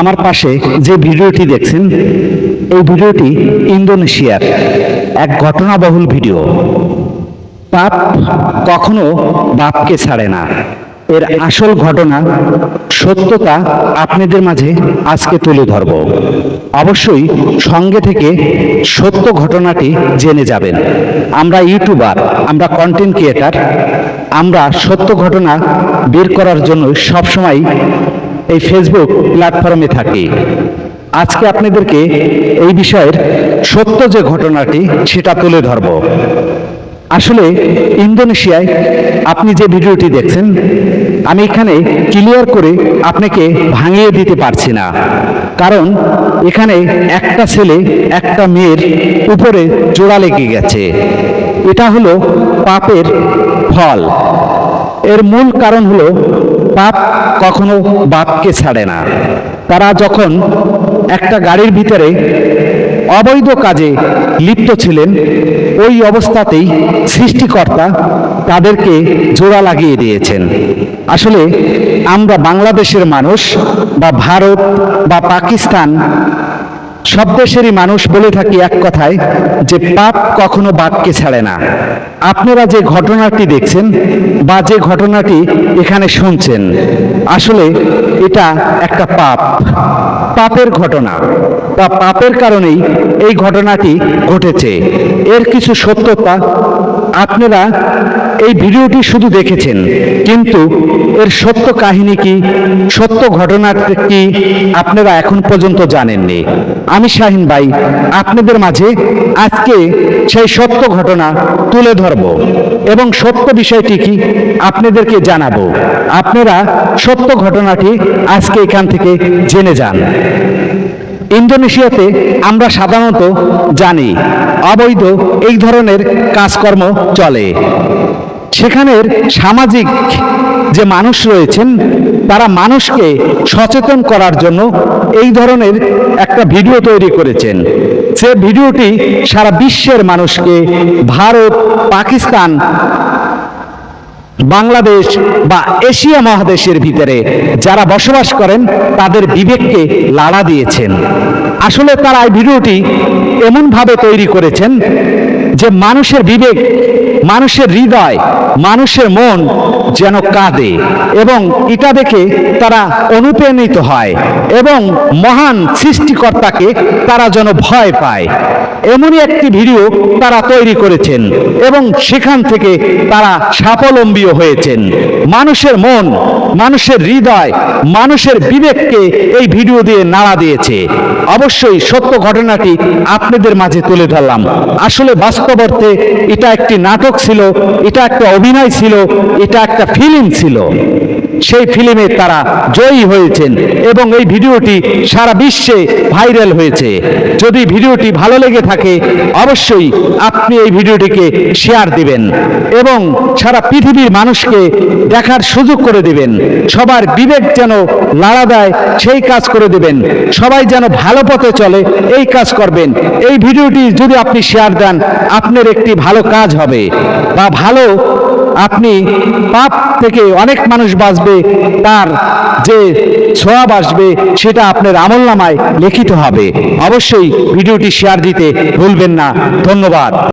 আমার পাশে যে ভিডিওটি দেখছেন, এই ভিডিওটি ইন্দোনেশিয়ার এক ঘটনাবহুল ভিডিও। পাপ কখনো বাপকে ছাড়ে না। এর আসল ঘটনা, সত্যতা আপনাদের মাঝে আজকে তুলে ধরব। অবশ্যই সঙ্গে থেকে সত্য ঘটনাটি জেনে যাবেন। আমরা ইউটিউবার, আমরা কন্টেন্ট ক্রিয়েটার আমরা সত্য ঘটনা বের করার জন্য সবসময় এই ফেসবুক প্ল্যাটফর্মে থাকি। আজকে আপনাদেরকে এই বিষয়ের সত্য যে ঘটনাটি, সেটা তুলে ধরব। আসলে ইন্দোনেশিয়ায় আপনি যে ভিডিওটি দেখছেন, আমি এখানে ক্লিয়ার করে আপনাকে ভাঙিয়ে দিতে পারছি না। কারণ এখানে একটা ছেলে, একটা মেয়ের উপরে জোড়া লেগে গেছে। এটা হলো পাপের ফল। এর মূল কারণ হলো পাপ কখনো বাপকে ছাড়ে না। তারা যখন একটা গাড়ির ভিতরে অবৈধ কাজে লিপ্ত ছিলেন, ওই অবস্থাতেই সৃষ্টিকর্তা তাদেরকে জোড়া লাগিয়ে দিয়েছেন। আসলে আমরা বাংলাদেশের মানুষ বা ভারত বা পাকিস্তান সব দেশেরই মানুষ বলে থাকি এক কথায় যে পাপ কখনো বাপকে ছাড়ে না। আপনারা যে ঘটনাটি দেখছেন বা যে ঘটনাটি এখানে শুনছেন, আসলে এটা একটা পাপ, পাপের ঘটনা বা পাপের কারণেই এই ঘটনাটি ঘটেছে। এর কিছু সত্যতা আপনারা এই ভিডিওটি শুধু দেখেছেন, কিন্তু এর সত্য কাহিনী কি, সত্য ঘটনা কি আপনারা এখন পর্যন্ত জানেননি। আমি শাহিন ভাই, আপনাদের মাঝে আজকে সেই সত্য ঘটনা তুলে ধরব এবং সত্য বিষয়টি কি আপনাদেরকে জানাব। আপনারা সত্য ঘটনাটি আজকে এখান থেকে জেনে যান। ইন্দোনেশিয়াতে আমরা সাধারণত জানি, অবৈধ এই ধরনের কাজকর্ম চলে। সেখানের সামাজিক যে মানুষ রয়েছেন, তারা মানুষকে সচেতন করার জন্য এই ধরনের একটা ভিডিও তৈরি করেছেন। সে ভিডিওটি সারা বিশ্বের মানুষকে, ভারত, পাকিস্তান, বাংলাদেশ বা এশিয়া মহাদেশের ভিতরে যারা বসবাস করেন, তাদের বিবেককে লাড়া দিয়েছেন। আসলে তারা এই ভিডিওটি এমনভাবে তৈরি করেছেন যে মানুষের বিবেক, মানুষের হৃদয়, মানুষের মন যেন কাঁদে এবং এটা দেখে তারা অনুপ্রাণিত হয় এবং মহান সৃষ্টিকর্তাকে তারা যেন ভয় পায়। এমনই একটি ভিডিও তারা তৈরি করেছেন এবং সেখান থেকে তারা স্বাবলম্বীও হয়েছেন। মানুষের মন, মানুষের হৃদয়, মানুষের বিবেককে এই ভিডিও দিয়ে নাড়া দিয়েছে। অবশ্যই সত্য ঘটনাটি আপনাদের মাঝে তুলে ধরলাম। আসলে বাস্তব অর্থে এটা একটি নাটক ছিল, এটা একটা অভিনয় ছিল, এটা একটা ফিল্ম ছিল। সেই ফিল্মে তারা জয়ী হয়েছেন এবং এই ভিডিওটি সারা বিশ্বে ভাইরাল হয়েছে। যদি ভিডিওটি ভালো লেগে থাকে, অবশ্যই আপনি এই ভিডিওটিকে শেয়ার দিবেন এবং সারা পৃথিবীর মানুষকে দেখার সুযোগ করে দিবেন। সবার বিবেক যেন লাড়া দেয়, সেই কাজ করে দিবেন। সবাই যেন ভালো পথে চলে, এই কাজ করবেন। এই ভিডিওটি যদি আপনি শেয়ার দেন, আপনার একটি ভালো কাজ হবে বা ভালো আপনি পাপ থেকে অনেক মানুষ বাঁচবে, তার যে সোয়াব আসবে সেটা আপনার আমল নামায় লিখিত হবে। অবশ্যই ভিডিওটি শেয়ার দিতে ভুলবেন না। ধন্যবাদ।